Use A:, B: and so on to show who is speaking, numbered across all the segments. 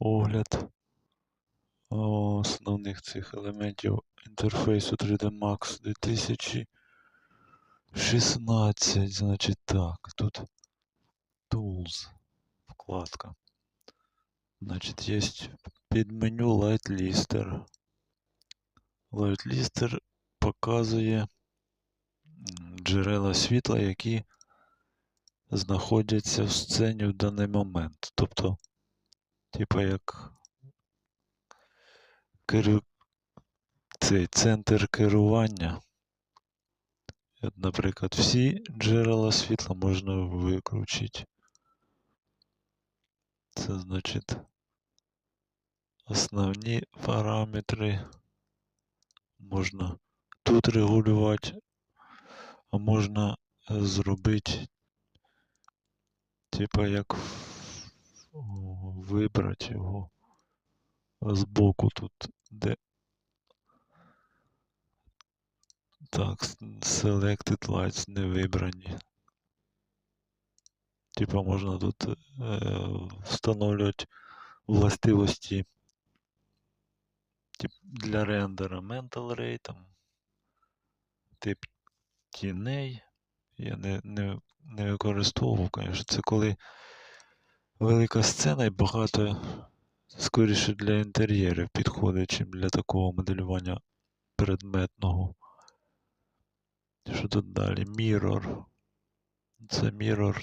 A: огляд основних цих елементів інтерфейсу 3D Max 2016. Значить так, тут Tools, вкладка. Значить, є під меню Light Lister. Показує джерела світла, які знаходяться в сцені в даний момент. Тобто, типа як керу... цей центр керування. Наприклад, всі джерела світла можна виключити. Це значить основні параметри можна тут регулювати, а можна зробити, типа як вибрати його збоку тут, де так, Selected Lights не вибрані. Типа можна тут е, встановлювати властивості тип, для рендера Mental Ray, там, тип тіней. Я не, не, не використовував, звісно. Це коли велика сцена і багато скоріше для інтер'єрів підходить, чим для такого моделювання предметного. Що тут далі? Mirror. Це mirror.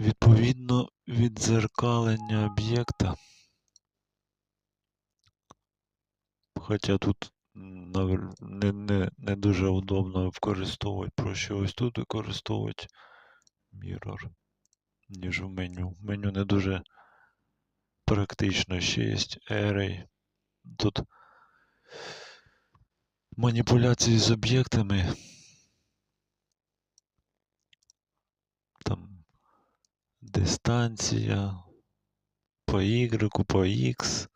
A: Відповідно, віддзеркалення об'єкта. Хоча тут не, не, не дуже удобно використовувати, проще ось тут використовувати Mirror, ніж в меню. Меню не дуже практично. Ще є. Тут маніпуляції з об'єктами. Там дистанція по Y, по X,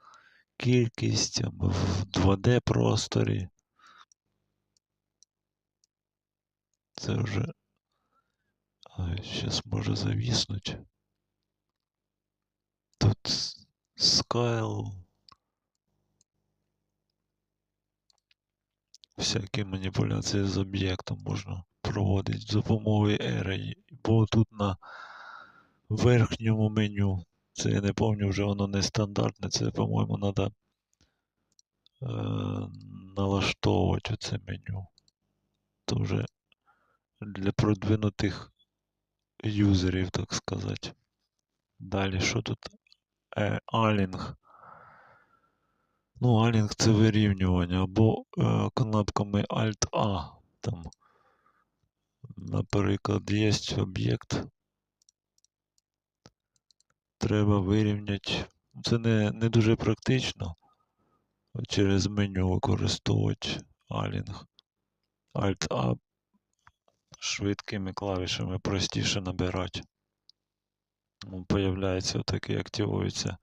A: кількість або в 2D просторі. Це вже. Зараз може завіснуть. Тут Scale. Всякі маніпуляції з об'єктом можна проводити з допомогою Array. Бо тут на верхньому меню. Це я не пам'ятаю, вже воно не стандартне, це, по-моєму, треба е, налаштовувати оце меню. То вже для продвинутих юзерів, так сказати. Далі, що тут? Е, Алінг. Ну, Алінг це вирівнювання або е, кнопками Alt-A. Там, наприклад, є об'єкт. Треба вирівняти. Це не, не дуже практично. Через меню використовувати Алінг. Alt-A швидкими клавішами простіше набирати. Ну, Появляється отакий, активується.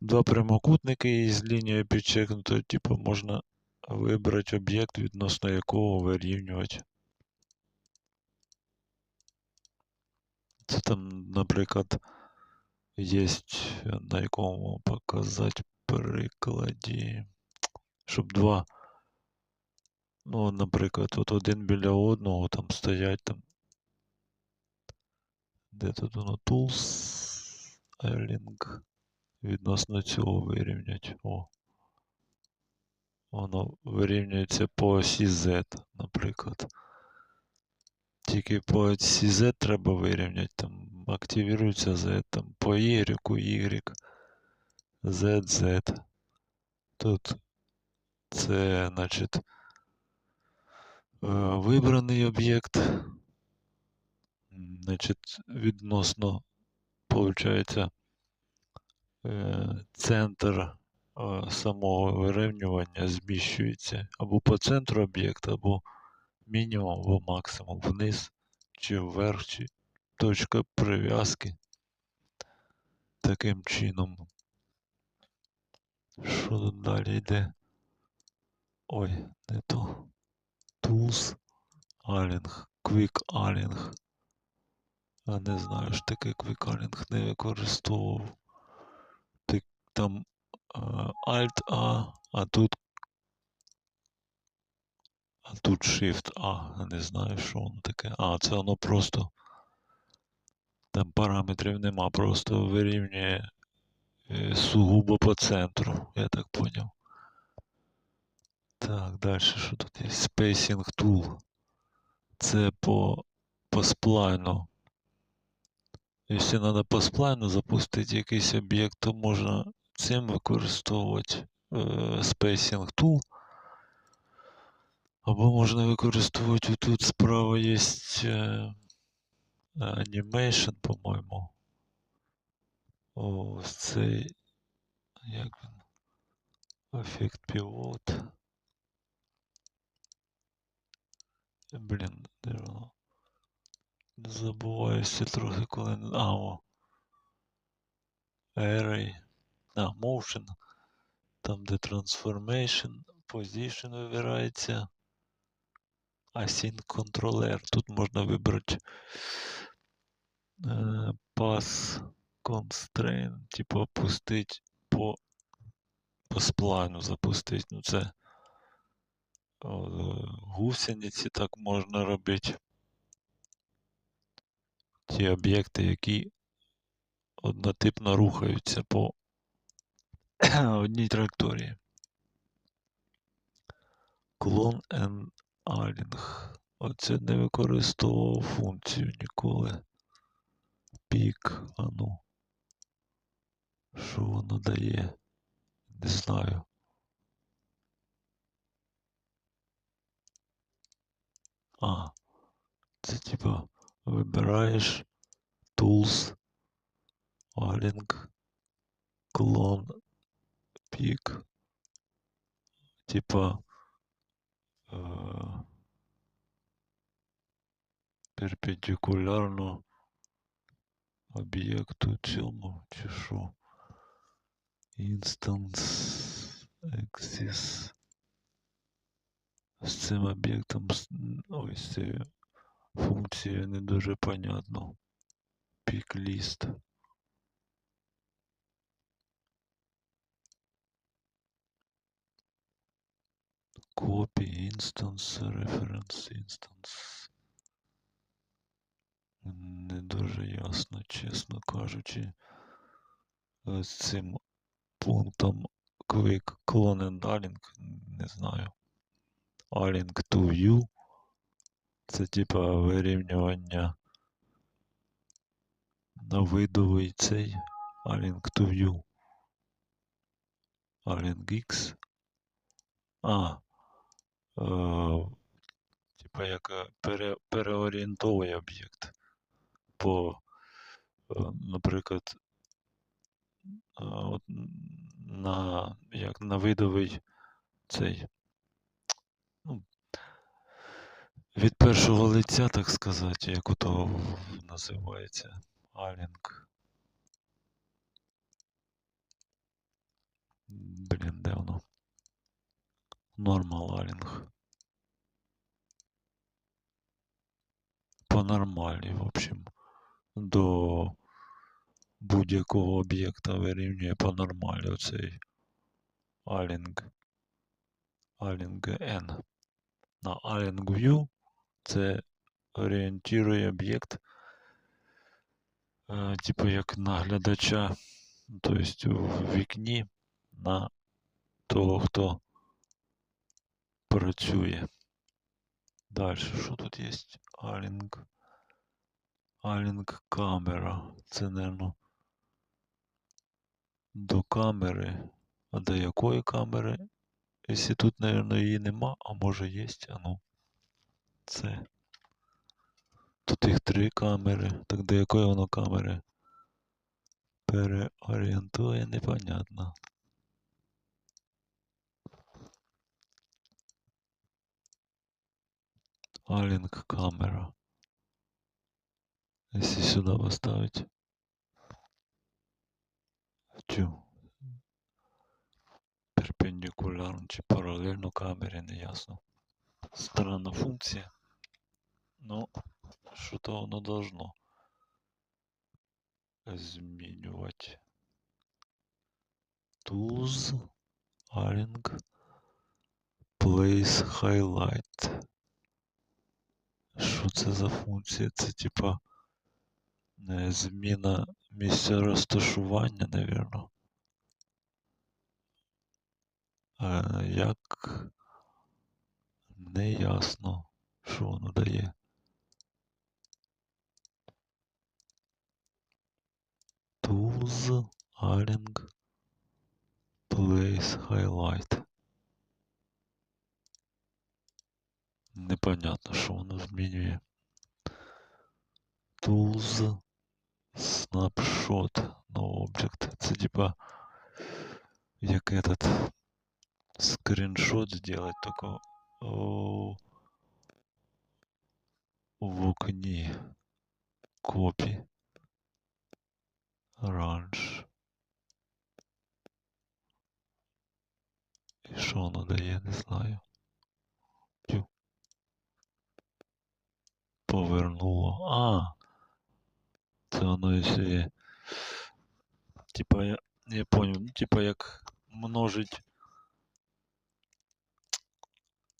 A: Два прямокутники із лінією підчекнуто, типу можна вибрати об'єкт, відносно якого вирівнювати. Це там, наприклад, є на якому показати прикладі, щоб два. Ну, наприклад, от один біля одного там стоять там. Де тут воно Tools, Airlink. Відносно цього вирівнять. О. Воно вирівнюється по осі Z, наприклад. Тільки по осі Z треба вирівняти. Там активірується Z, там по Y, Y, Z, Z. Тут це, значить, вибраний об'єкт. Значить, відносно, получається, е, центр е, самого вирівнювання зміщується або по центру об'єкта, або мінімум, або максимум вниз, чи вверх, чи точка прив'язки. Таким чином. Що тут далі йде? Ой, не то. Tools, Alling, Quick Alling. А не знаю ж таке квікалінг не використовував. Ти там е, Alt A, а тут. А тут Shift A. Не знаю, що воно таке. А, це воно просто. Там параметрів нема, просто вирівнює е, сугубо по центру, я так поняв. Так, далі що тут є? Spacing Tool. Це по, по сплайну. Якщо треба по сплайну запустити якийсь об'єкт, то можна цим використовувати е, Spacing Tool. Або можна використовувати тут справа є е, Animation, по-моєму. Ось цей. Як він? Ефект півот. Блін, де воно? Забуваюся трохи, коли. А, о. Array. А, Motion. Там, де Transformation, Position вибирається. Async Controller. Тут можна вибрати е, Pass Constraint, типу опустити по, по сплайну запустити. Ну це гусениці так можна робити. Ті об'єкти, які однотипно рухаються по одній траєкторії. Clone and Align. Оце не використовував функцію ніколи. Пік, а ну. Що воно дає? Не знаю. А, це типа вибираєш Tools, Align, Clone, Peak. Типа е, перпендикулярно об'єкту цьому що. Instance Axis. З цим об'єктом, ой, з цією функцією не дуже понятно. List. Copy instance, reference instance. Не дуже ясно, чесно кажучи. З цим пунктом Quick Clone and Align, не знаю. Align to View. Це типа вирівнювання на видовий цей Align to View. Align X. А. Е, типа як пере, переорієнтовує об'єкт. По, е, наприклад, е, на, як на видовий цей. Ну, від першого лиця, так сказати, як ото називається. Алінг. Блін, де воно? Нормал алінг. По нормалі, в общем, до будь-якого об'єкта вирівнює по нормалі оцей алінг. Алінг N. На Alling View це орієнтує об'єкт, е, типу як наглядача, тобто в вікні на того, хто працює. Далі, що тут є? Alling. Alling камера. Це, мабуть, до камери. А до якої камери? Якщо тут, мабуть, її нема, а може є, а ну. Це. Тут їх три камери. Так до якої воно камери? Переорієнтує, непонятно. Алінг камера. Если сюда поставить. Цю. Перпендикулярно чи паралельно камері, не ясно. Странна функція. Ну, що то воно должно. змінювати. Tools, Adding, Place Highlight. Що це за функція? Це типа е, зміна місця розташування, навірно. Е, Як не ясно, що воно дає. Tools, Adding, Place Highlight. Непонятно, що воно змінює. Tools, Snapshot, No Object. Це типа як этот скриншот сделать только о, в окні копі. Ранж. І що воно дає, не знаю. Тю. Повернуло. А. Це воно якщо Типа я, я понял, ну типа як множить.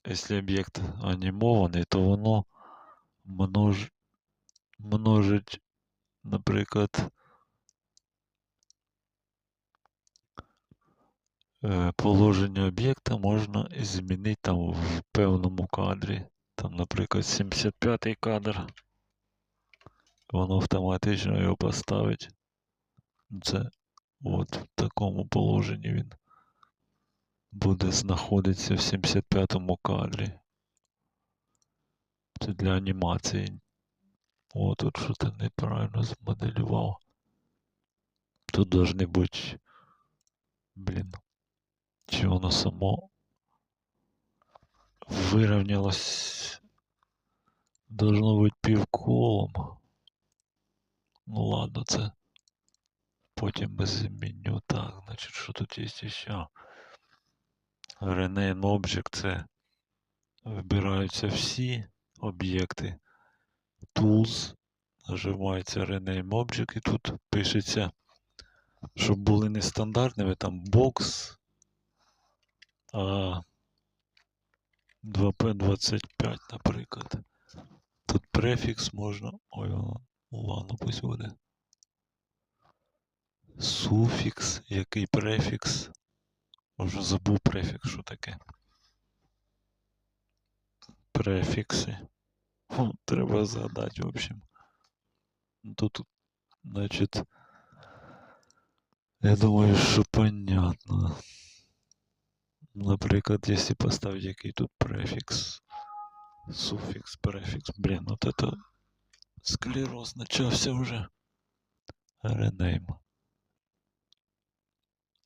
A: Якщо об'єкт анімований, то воно множ... множить, наприклад, положення об'єкта можна змінити там в певному кадрі. Там, наприклад, 75-й кадр. Воно автоматично його поставить. Це от в такому положенні він буде знаходитися в 75-му кадрі. Це для анімації. О, тут що-то неправильно змоделював. Тут должны бути. Блін. Чи воно само вирівнялось. Должно бути півколом. Ну ладно, це. Потім без зміню. Так, значить, що тут є ще? Rename Object це вибираються всі об'єкти. Tools. Нажимається Rename Object і тут пишеться, щоб були нестандартними, там а 2P25, наприклад. Тут префікс можна. Ой, ладно, пусть буде. Суфікс, який префікс. Вже забув префікс, що таке. Префікси. Хм, Треба згадати, в общем. Тут, значить, я думаю, що понятно. Наприклад, якщо поставити який тут префікс. Суфікс, префікс. Блін, от это склероз начався вже. Rename.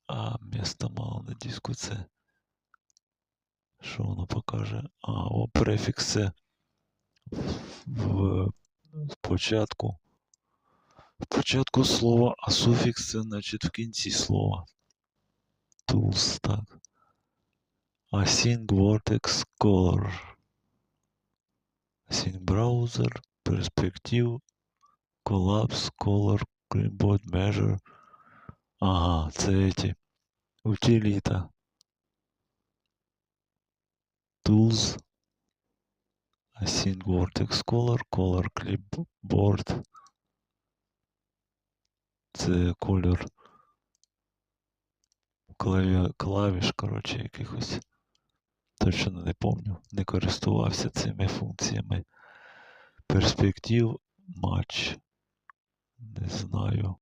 A: А міста мало на диску це. Що воно покаже? А, о, префікс це в, в початку. В початку слова, а суфікс це значить в кінці слова. Tools, так. Async Vortex Color. Async Browser, Perspective, Collapse, Color, Clipboard Measure. Ага, це ці. Утиліта. Tools. Async Vortex Color, Color Clipboard. Це клаві... клавіш, коротше, якихось. Точно не помню. Не користувався цими функціями. Перспектив матч. Не знаю.